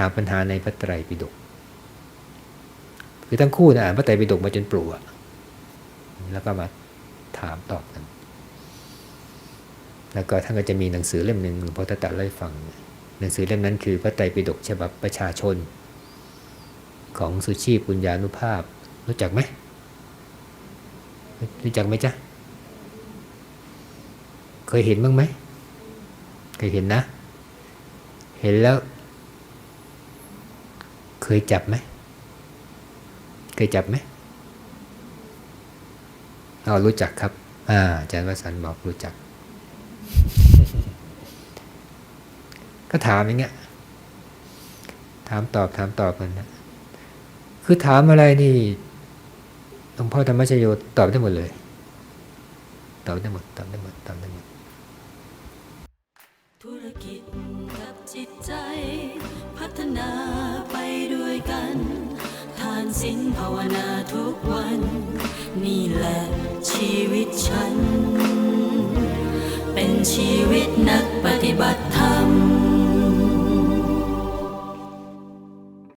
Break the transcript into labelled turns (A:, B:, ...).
A: ถามปัญหาในพระไตรปิฎกคือทั้งคู่นะอ่านพระไตรปิฎกมาจนปลุกแล้วก็มาถามตอบกัน แล้วก็ท่านก็จะมีหนังสือเล่มหนึ่งหลวงพ่อตาตะเล่าให้ฟัง หนังสือเล่มนั้นคือพระไตรปิฎกฉบับประชาชน ของสุชีพปุญญานุภาพ รู้จักไหมรู้จักไหมจ๊ะ เคยเห็นบ้างไหม เคยเห็นนะ เห็นแล้ว เคยจับไหมเคยจับไหมเอารู้จักครับ อ่าอาจารย์วสันต์บอกรู้จัก ก็ถามอย่างเงี้ย ถามตอบถามตอบกันนะคือถามอะไรนี่หลวงพ่อธรรมชโยตอบได้หมดเลย ตอบได้หมดตอบได้หมดตอบได้หมด
B: ธุรกิจกับจิตใจ ศีลภาวนาทุกวัน นี่แหละชีวิตฉัน เป็นชีวิตนักปฏิ